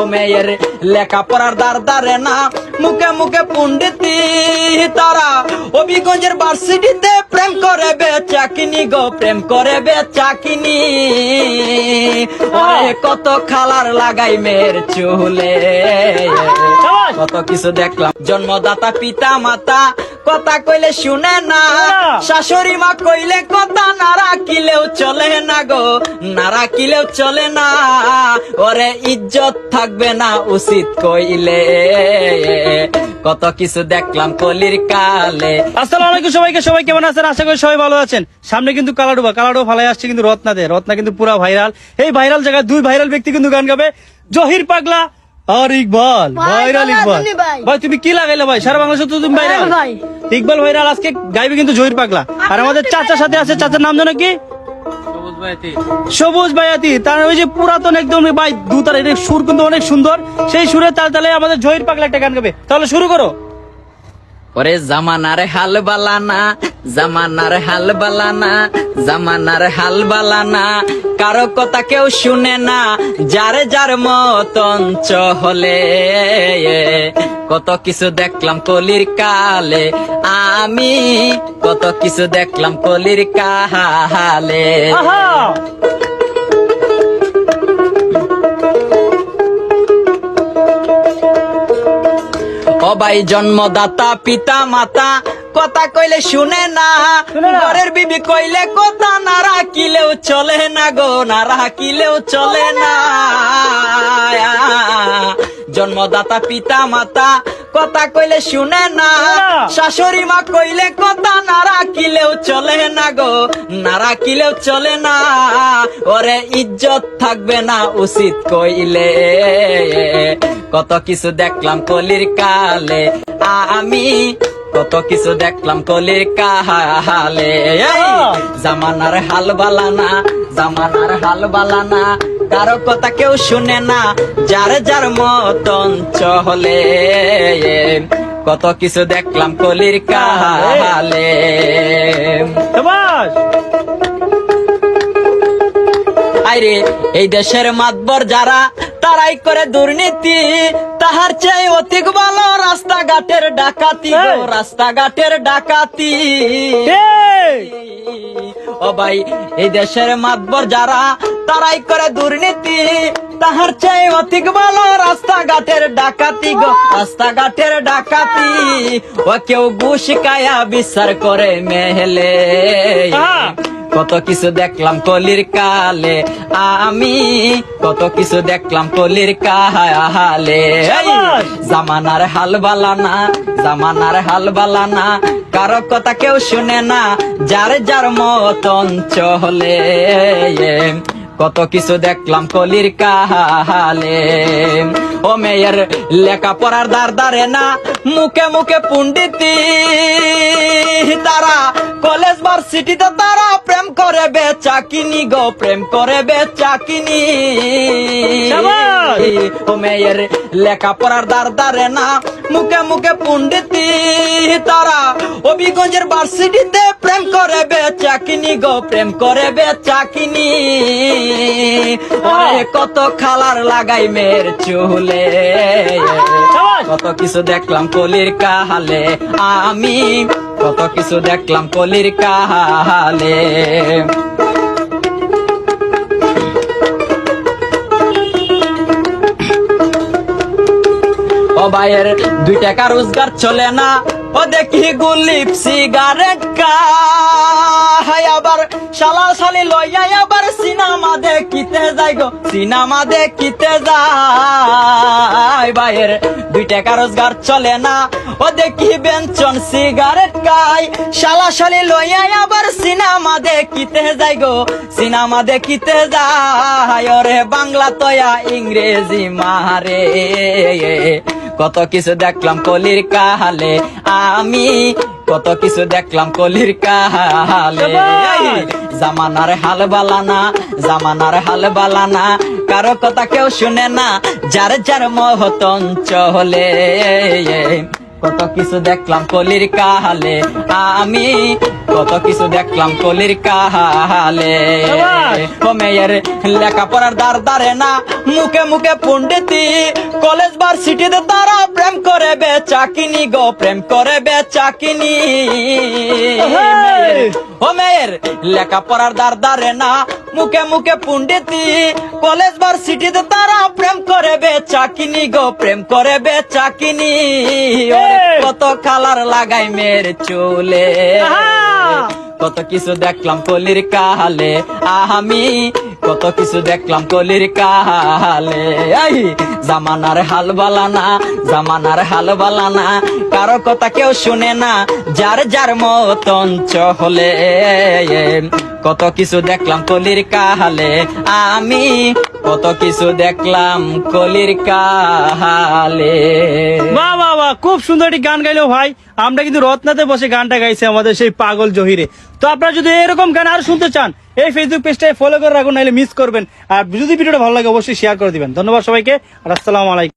ও মেয়ের লেখাপড়ার দ্বার দারে না মুখে মুখে পণ্ডিতি তারা। অভিগঞ্জের ভার্সিটিতে প্রেম করে বেচাকিনি গো প্রেম করে বেচাকিনি। ওরে কত খালার লাগাই মেয়ের চুলে। কত কিছু দেখলাম। জন্মদাতা পিতা মাতা কথা কইলে শুনে না। শাশুড়ি মা কইলে কথা না রাখিলেও চলে না গো, না রাখিলেও চলে না। ওরে ইজ্জত থাকবে না উচিত কইলে। কত কিছু দেখলাম কলির কালে। আসসালামু আলাইকুম সবাইকে, সবাই কেমন আছেন? আশা করি সবাই ভালো আছেন। সামনে কিন্তু কালাডুবা কালাডুবা ফালাই আসছে কিন্তু রত্নাতে রত্না কিন্তু পুরা ভাইরাল। এই ভাইরাল জায়গায় দুই ভাইরাল ব্যক্তি কিন্তু গান গাবে। জহির পাগলা আর ইকবাল ভাই, ভাইরাল ইকবাল। ভাই? তুমি কি লাগাইলে ভাই? সারা বাংলাদেশে তো তুমি ভাইরাল। হ্যাঁ ইকবাল ভাইরাল আজকে গাইবে কিন্তু জহির পাগলা। আর আমাদের চাচার সাথে আছে চাচার নাম জানো কি? সবুজ ভাইয়াতি তার ওই যে পুরাতন একদম ভাই দু তার সুর কিন্তু অনেক সুন্দর। সেই সুরে তাল তালে আমাদের জহির পাগলা একটা গান গাবে। তাহলে শুরু করো। ওরে জামানার হাল বালানা, জামানার হাল বালানা, জামানার হাল বালানা। কারও কথা কেউ শুনে না, যারে যার মতন চহলে কত কিছু দেখলাম কলির কালে, আমি কত কিছু দেখলাম কলির কালে অবাই জন্মদাতা পিতা মাতা কথা কইলে শুনে না। ঘরের বিবি কইলে কথা না রাখিলেও চলে না গো না রাখিলেও চলে না। জন্মদাতা পিতা মাতা কথা কইলে শুনে না। না। শাশুড়ি মা কইলে কথা না রাখিলেও চলে না গো না রাখিলেও চলে না। ওরে ইজ্জত থাকবে না উচিত কইলে। কত কিছু দেখলাম কলির কালে আমি কত কিছু দেখলাম কলির কাহালে। এই, জামানার হাল বালানা জামানার হাল বালানা কারও কথা কেউ শুনে না যার যার মতন চলে। কত কিছু দেখলাম কলির কাহালে। শাবাশ আইরে এই দেশের মাতবর যারা তারাই করে দুর্নীতি। তাহার চেয়ে অধিক ভালো রাস্তাঘাটের ডাকাতি। রাস্তাঘাটের ডাকাতি। ও ভাই এই দেশের মাতবর যারা তারাই করে দুর্নীতি। তাহার চেয়ে অধিক ভালো রাস্তাঘাটের ডাকাতি গো রাস্তাঘাটের ডাকাতি। ও কেউ ঘুষ কায়া বিচার করে মেহলে। আহা। কত কিছু দেখলাম কলির কালে আমি কত কিছু দেখলাম কলির কালে জামানার হাল বালানা জামানার হাল বালানা কারও কথা কেউ শুনে না যার যার মতন চলে। কত কিছু দেখলাম কলির কাহালে। ও মেয়ের লেখাপড়ার দ্বার দারে না মুখে মুখে পুন্ডিতি তারা কলেজ ভার্সিটিতে তারা করে বেচাকিনি গো প্রেম করে বেচাকিনি শাবাশ। ও মেয়ের লেখাপড়ার দার দারে না মুখে মুখে পুন্ডিতি তারা। অভিগঞ্জের ভার্সিটিতে প্রেম করে বেচাকিনি গো প্রেম করে বেচাকিনি ওরে কত খালার লাগাই মেয়ের চুলে। কত কিছু দেখলাম কলির কাহালে। আমি কত কিছু দেখলাম কলির কাহালে। ও ভাইয়ের দুই টাকা রোজগার চলে না। ও দেখি গুলিপ সিগারেট খাই আবার শালা শালি আবার সিনেমা দেখিতে যাই গো সিনেমা দেখিতে যাই ভাইয়ের দুই টাকা রোজগার চলে না। ও দেখি বেঞ্চন সিগারেট খাই। শালা শালি আবার সিনেমা দেখিতে যাই গো সিনেমা দেখিতে যাই, ওরে বাংলা তয়া ইংরেজি মারে। কত কিছু দেখলাম কলির কাহালে আমি কত কিছু দেখলাম কলির শাবাশ। জামানার হাল বালানা জামানার হাল বালানা কারও কথা কেউ শুনে না যার যার মহতন চলে কত কিছু দেখলাম কলির কাহালে আমি কত কিছু দেখলাম কলির কাহালে। ও মেয়ের লেখাপড়ার দ্বার দ্বারে না মুখে মুখে পণ্ডিতি কলেজ ভার্সিটিতে তারা প্রেম করে বেচাকিনি গো প্রেম করে বেচাকিনি! ও মেয়ের লেখাপড়ার দ্বার দ্বারে না মুখে মুখে পণ্ডিতি কলেজ ভার্সিটিতে তারা প্রেম করে বে চাকিনি গো প্রেম করে বেচাকিনি ওরে হেই! কত কালার লাগাই মেয়ের চুলে। কত কিছু দেখলাম কলির কাহালে। আমি কত কিছু দেখলাম কলির কাহালে। আই জামানার হাল বালানা জামানার হাল বালানা। কারও কথা কেউ শুনে না যার যার মতন চহলে। কত কিছু দেখলাম কলির কাহালে, আমি কত কিছু দেখলাম কলির কাহালে। বাহ বাহ বাহ খুব সুন্দর একটি গান গাইলো ভাই। আমরা কিন্তু রত্নাতে বসে গানটা গাইছে আমাদের সেই পাগল জহিরে। তো আপনারা যদি এরকম গান আর শুনতে চান, এই ফেসবুক পেজটায় ফলো করে রাখুন, নাহলে মিস করবেন। আর যদি ভিডিওটা ভালো লাগে, অবশ্যই শেয়ার করে দিবেন। ধন্যবাদ সবাইকে, আর আসসালামু আলাইকুম।